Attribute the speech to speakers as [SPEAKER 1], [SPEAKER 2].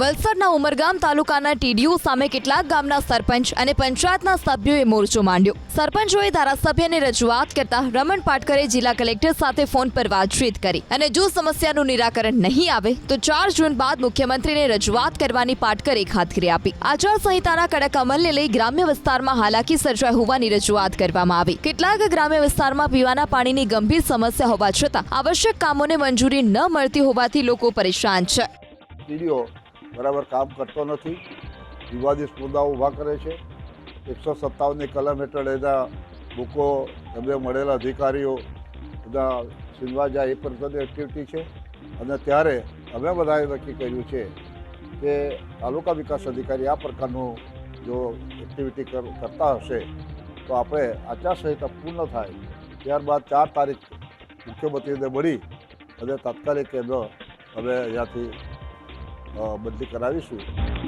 [SPEAKER 1] વલસાડના ઉમરગામ તાલુકાના ટીડીયુ સામે કેટલાક ગામના સરપંચ અને પંચાયતના સભ્યોએ મોરચો માંડ્યો. સરપંચોએ ધારાસભ્યને રજૂઆત કરતા રમણ પાટકરે જિલ્લા કલેક્ટર સાથે ફોન પર વાતચીત કરી અને જો સમસ્યાનું નિરાકરણ નહીં આવે, તો ચાર જૂન બાદ મુખ્યમંત્રીને રજૂઆત કરવાની પાટકરે ખાતરી આપી. આચારસંહિતાના કડક અમલને લઈ ગ્રામ્ય વિસ્તારમાં હાલાકી સર્જાઈ હોવાની રજૂઆત કરવામાં આવી. કેટલાક ગ્રામ્ય વિસ્તારમાં પીવાના પાણીની ગંભીર સમસ્યા હોવા છતાં આવશ્યક કામોને મંજૂરી ન મળતી હોવાથી લોકો પરેશાન છે.
[SPEAKER 2] બરાબર કામ કરતો નથી. વિવાદિત મુદ્દાઓ ઊભા કરે છે. એકસો સત્તાવનની કલમ હેઠળ એના બુકો એમને મળેલા અધિકારીઓ બધા છીનવા જાય એ પ્રકારની એક્ટિવિટી છે. અને ત્યારે અમે બધાએ નક્કી કર્યું છે કે તાલુકા વિકાસ અધિકારી આ પ્રકારનું જો એક્ટિવિટી કર- કરતા હશે, તો આપણે આચારસંહિતા પૂર્ણ થાય. ત્યારબાદ ચાર તારીખ મુખ્યમંત્રીને મળી અને તાત્કાલિક એનો હવે અહીંયાથી બદલી કરાવીશું.